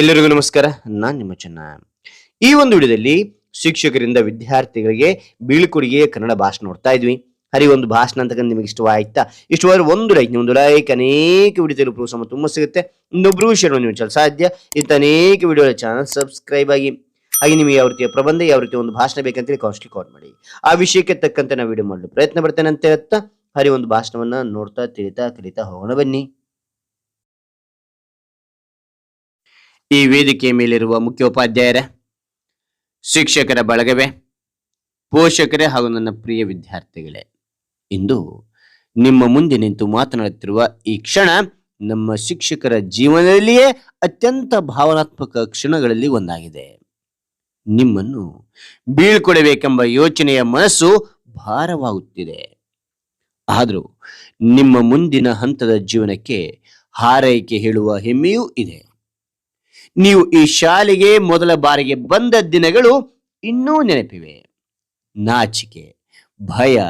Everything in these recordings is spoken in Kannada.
ಎಲ್ಲರಿಗೂ ನಮಸ್ಕಾರ, ನಾನು ನಿಮ್ಮ ಚೆನ್ನ. ಈ ಒಂದು ವಿಡಿಯೋದಲ್ಲಿ ಶಿಕ್ಷಕರಿಂದ ವಿದ್ಯಾರ್ಥಿಗಳಿಗೆ ಬೀಳ್ಕೊಡುಗೆ ಕನ್ನಡ ಭಾಷಣ ನೋಡ್ತಾ ಇದ್ವಿ. ಹರಿ ಒಂದು ಭಾಷಣ ಅಂತಕ್ಕಂಥ ನಿಮಗೆ ಇಷ್ಟವಾಯ್ತಾ ಇಷ್ಟವಾದ್ರೆ ಒಂದು ಲೈಕ್ ಒಂದು ಲೈಕ್ ಅನೇಕ ವಿಡಿಯೋ ತಲುಪುವ ಪ್ರೋತ್ಸಾಹ ತುಂಬ ಸಿಗುತ್ತೆ. ಇನ್ನೊಬ್ರು ಶೇರ್ ನೀವು ಚಲ ಸಾಧ್ಯ. ಇಂತ ಅನೇಕ ವಿಡಿಯೋ ಚಾನಲ್ ಸಬ್ಸ್ಕ್ರೈಬ್ ಆಗಿ, ಹಾಗೆ ನಿಮಗೆ ಯಾವ ರೀತಿಯ ಪ್ರಬಂಧ, ಯಾವ ರೀತಿಯ ಒಂದು ಭಾಷಣ ಬೇಕಂತೇಳಿ ಕಾನ್ಸ್ಟ್ಲಿ ಕಾಲ್ ಮಾಡಿ. ಆ ವಿಷಯಕ್ಕೆ ತಕ್ಕಂತೆ ನಾವು ವಿಡಿಯೋ ಮಾಡಲು ಪ್ರಯತ್ನ ಪಡ್ತೇನೆ ಅಂತ ಹೇಳ್ತಾ, ಹರಿ ಒಂದು ಭಾಷಣವನ್ನ ನೋಡ್ತಾ, ತಿಳಿತಾ, ಕಲಿತಾ ಹೋಗೋಣ ಬನ್ನಿ. ಈ ವೇದಿಕೆಯ ಮೇಲಿರುವ ಮುಖ್ಯೋಪಾಧ್ಯಾಯರ, ಶಿಕ್ಷಕರ ಬಳಗವೇ, ಪೋಷಕರೇ ಹಾಗೂ ನನ್ನ ಪ್ರಿಯ ವಿದ್ಯಾರ್ಥಿಗಳೇ, ಇಂದು ನಿಮ್ಮ ಮುಂದೆ ನಿಂತು ಮಾತನಾಡುತ್ತಿರುವ ಈ ಕ್ಷಣ ನಮ್ಮ ಶಿಕ್ಷಕರ ಜೀವನದಲ್ಲಿಯೇ ಅತ್ಯಂತ ಭಾವನಾತ್ಮಕ ಕ್ಷಣಗಳಲ್ಲಿ ಒಂದಾಗಿದೆ. ನಿಮ್ಮನ್ನು ಬೀಳ್ಕೊಡಬೇಕೆಂಬ ಯೋಚನೆಯ ಮನಸ್ಸು ಭಾರವಾಗುತ್ತಿದೆ. ಆದರೂ ನಿಮ್ಮ ಮುಂದಿನ ಹಂತದ ಜೀವನಕ್ಕೆ ಹಾರೈಕೆ ಹೇಳುವ ಹೆಮ್ಮೆಯೂ ಇದೆ. ನೀವು ಈ ಶಾಲೆಗೆ ಮೊದಲ ಬಾರಿಗೆ ಬಂದ ದಿನಗಳು ಇನ್ನೂ ನೆನಪಿವೆ. ನಾಚಿಕೆ, ಭಯ,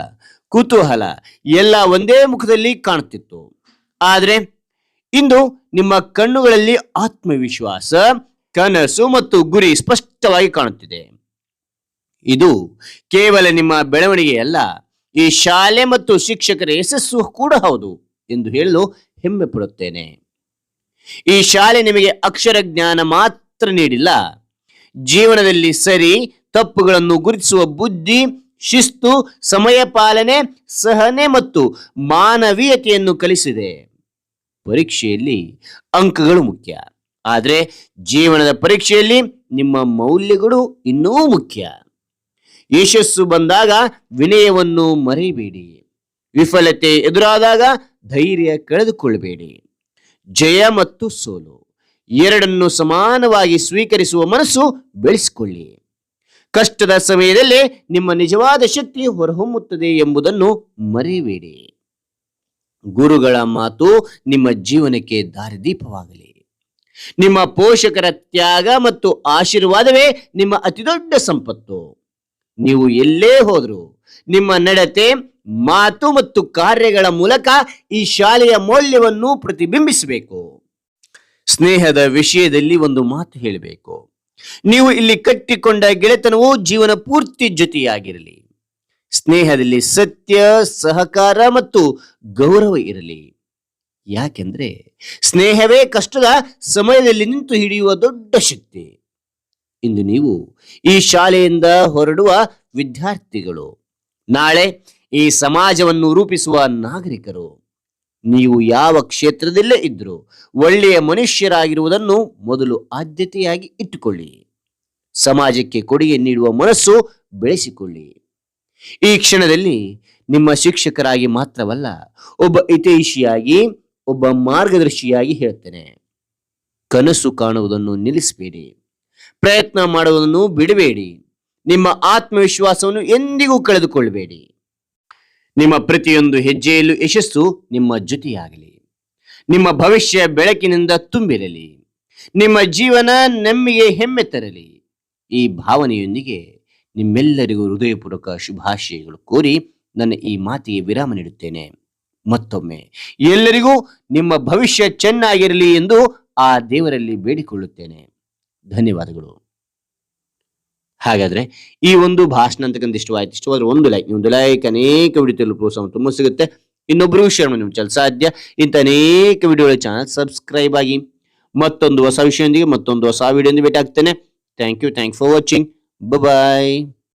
ಕುತೂಹಲ ಎಲ್ಲ ಒಂದೇ ಮುಖದಲ್ಲಿ ಕಾಣುತ್ತಿತ್ತು. ಆದರೆ ಇಂದು ನಿಮ್ಮ ಕಣ್ಣುಗಳಲ್ಲಿ ಆತ್ಮವಿಶ್ವಾಸ, ಕನಸು ಮತ್ತು ಗುರಿ ಸ್ಪಷ್ಟವಾಗಿ ಕಾಣುತ್ತಿದೆ. ಇದು ಕೇವಲ ನಿಮ್ಮ ಬೆಳವಣಿಗೆಯಲ್ಲ ಈ ಶಾಲೆ ಮತ್ತು ಶಿಕ್ಷಕರ ಯಶಸ್ಸು ಕೂಡ ಹೌದು ಎಂದು ಹೇಳಲು ಹೆಮ್ಮೆ ಪಡುತ್ತೇನೆ. ಈ ಶಾಲೆ ನಿಮಗೆ ಅಕ್ಷರ ಜ್ಞಾನ ಮಾತ್ರ ನೀಡಿಲ್ಲ. ಜೀವನದಲ್ಲಿ ಸರಿ, ತಪ್ಪುಗಳನ್ನು ಗುರುತಿಸುವ ಬುದ್ಧಿ, ಶಿಸ್ತು, ಸಮಯ ಪಾಲನೆ, ಸಹನೆ ಮತ್ತು ಮಾನವೀಯತೆಯನ್ನು ಕಲಿಸಿದೆ. ಪರೀಕ್ಷೆಯಲ್ಲಿ ಅಂಕಗಳು ಮುಖ್ಯ. ಆದರೆ ಜೀವನದ ಪರೀಕ್ಷೆಯಲ್ಲಿ ನಿಮ್ಮ ಮೌಲ್ಯಗಳು ಇನ್ನೂ ಮುಖ್ಯ. ಯಶಸ್ಸು ಬಂದಾಗ ವಿನಯವನ್ನು ಮರೆಯಬೇಡಿ ವಿಫಲತೆ ಎದುರಾದಾಗ ಧೈರ್ಯ ಕಳೆದುಕೊಳ್ಳಬೇಡಿ ಜಯ ಮತ್ತು ಸೋಲು. ಎರಡನ್ನು ಸಮಾನವಾಗಿ ಸ್ವೀಕರಿಸುವ ಮನಸ್ಸು ಬೆಳೆಸಿಕೊಳ್ಳಿ. ಕಷ್ಟದ ಸಮಯದಲ್ಲಿ ನಿಮ್ಮ ನಿಜವಾದ ಶಕ್ತಿ ಹೊರಹೊಮ್ಮುತ್ತದೆ ಎಂಬುದನ್ನು ಮರೆಯಬೇಡಿ. ಗುರುಗಳ ಮಾತು ನಿಮ್ಮ ಜೀವನಕ್ಕೆ ದಾರಿದೀಪವಾಗಲಿ. ನಿಮ್ಮ ಪೋಷಕರ ತ್ಯಾಗ ಮತ್ತು ಆಶೀರ್ವಾದವೇ ನಿಮ್ಮ ಅತಿದೊಡ್ಡ ಸಂಪತ್ತು. ನೀವು ಎಲ್ಲೇ ಹೋದ್ರು ನಿಮ್ಮ ನಡತೆ, ಮಾತು ಮತ್ತು ಕಾರ್ಯಗಳ ಮೂಲಕ ಈ ಶಾಲೆಯ ಮೌಲ್ಯವನ್ನು ಪ್ರತಿಬಿಂಬಿಸಬೇಕು. ಸ್ನೇಹದ ವಿಷಯದಲ್ಲಿ ಒಂದು ಮಾತು ಹೇಳಬೇಕು. ನೀವು ಇಲ್ಲಿ ಕಟ್ಟಿಕೊಂಡ ಗೆಳೆತನವು ಜೀವನ ಪೂರ್ತಿ ಜೊತೆಯಾಗಿರಲಿ ಸ್ನೇಹದಲ್ಲಿ ಸತ್ಯ, ಸಹಕಾರ ಮತ್ತು ಗೌರವ ಇರಲಿ. ಯಾಕೆಂದ್ರೆ ಸ್ನೇಹವೇ ಕಷ್ಟದ ಸಮಯದಲ್ಲಿ ನಿಂತು ಹಿಡಿಯುವ ದೊಡ್ಡ ಶಕ್ತಿ. ಇಂದು ನೀವು ಈ ಶಾಲೆಯಿಂದ ಹೊರಡುವ ವಿದ್ಯಾರ್ಥಿಗಳು. ನಾಳೆ ಈ ಸಮಾಜವನ್ನು ರೂಪಿಸುವ ನಾಗರಿಕರು. ನೀವು ಯಾವ ಕ್ಷೇತ್ರದಲ್ಲೇ ಇದ್ದರೂ ಒಳ್ಳೆಯ ಮನುಷ್ಯರಾಗಿರುವುದನ್ನು ಮೊದಲು ಆದ್ಯತೆಯಾಗಿ ಇಟ್ಟುಕೊಳ್ಳಿ. ಸಮಾಜಕ್ಕೆ ಕೊಡುಗೆ ನೀಡುವ ಮನಸ್ಸು ಬೆಳೆಸಿಕೊಳ್ಳಿ. ಈ ಕ್ಷಣದಲ್ಲಿ ನಿಮ್ಮ ಶಿಕ್ಷಕರಾಗಿ ಮಾತ್ರವಲ್ಲ, ಒಬ್ಬ ಹಿತೈಷಿಯಾಗಿ, ಒಬ್ಬ ಮಾರ್ಗದರ್ಶಿಯಾಗಿ ಹೇಳ್ತೇನೆ ಕನಸು ಕಾಣುವುದನ್ನು ನಿಲ್ಲಿಸಬೇಡಿ. ಪ್ರಯತ್ನ ಮಾಡುವುದನ್ನು ಬಿಡಬೇಡಿ. ನಿಮ್ಮ ಆತ್ಮವಿಶ್ವಾಸವನ್ನು ಎಂದಿಗೂ ಕಳೆದುಕೊಳ್ಳಬೇಡಿ. ನಿಮ್ಮ ಪ್ರತಿಯೊಂದು ಹೆಜ್ಜೆಯಲ್ಲೂ ಯಶಸ್ಸು ನಿಮ್ಮ ಜೊತೆಯಾಗಲಿ. ನಿಮ್ಮ ಭವಿಷ್ಯ ಬೆಳಕಿನಿಂದ ತುಂಬಿರಲಿ. ನಿಮ್ಮ ಜೀವನ ನೆಮ್ಮಿಗೆ ಹೆಮ್ಮೆ ತರಲಿ. ಈ ಭಾವನೆಯೊಂದಿಗೆ ನಿಮ್ಮೆಲ್ಲರಿಗೂ ಹೃದಯಪೂರ್ವಕ ಶುಭಾಶಯಗಳು ಕೋರಿ ನನ್ನ ಈ ಮಾತಿಗೆ ವಿರಾಮ ನೀಡುತ್ತೇನೆ. ಮತ್ತೊಮ್ಮೆ, ಎಲ್ಲರಿಗೂ ನಿಮ್ಮ ಭವಿಷ್ಯ ಚೆನ್ನಾಗಿರಲಿ ಎಂದು ಆ ದೇವರಲ್ಲಿ ಬೇಡಿಕೊಳ್ಳುತ್ತೇನೆ. ಧನ್ಯವಾದಗಳು. ಹಾಗಾದ್ರೆ ಈ ಒಂದು ಭಾಷಣ ಅಂತಕ್ಕಂಥ ಇಷ್ಟವಾಯ್ತು. ಇಷ್ಟವಾದ್ರೆ ಒಂದು ಲೈಕ್ ಒಂದು ಲೈಕ್ ಅನೇಕ ವಿಡಿಯೋ ಪ್ರೋತ್ಸಾಹ ತುಂಬ ಸಿಗುತ್ತೆ. ಇನ್ನೊಬ್ಬರು ಶೇರ್ ಮಾಡಿ ನಿಮ್ಮ ಕೆಲಸ ಸಾಧ್ಯ. ಇಂಥ ಅನೇಕ ವಿಡಿಯೋಗಳ ಚಾನಲ್ ಸಬ್ಸ್ಕ್ರೈಬ್ ಆಗಿ ಮತ್ತೊಂದು ಹೊಸ ವಿಷಯದೊಂದಿಗೆ ಮತ್ತೊಂದು ಹೊಸ ವಿಡಿಯೋ ಭೇಟಿ ಆಗ್ತೇನೆ. Thank you thank for watching bye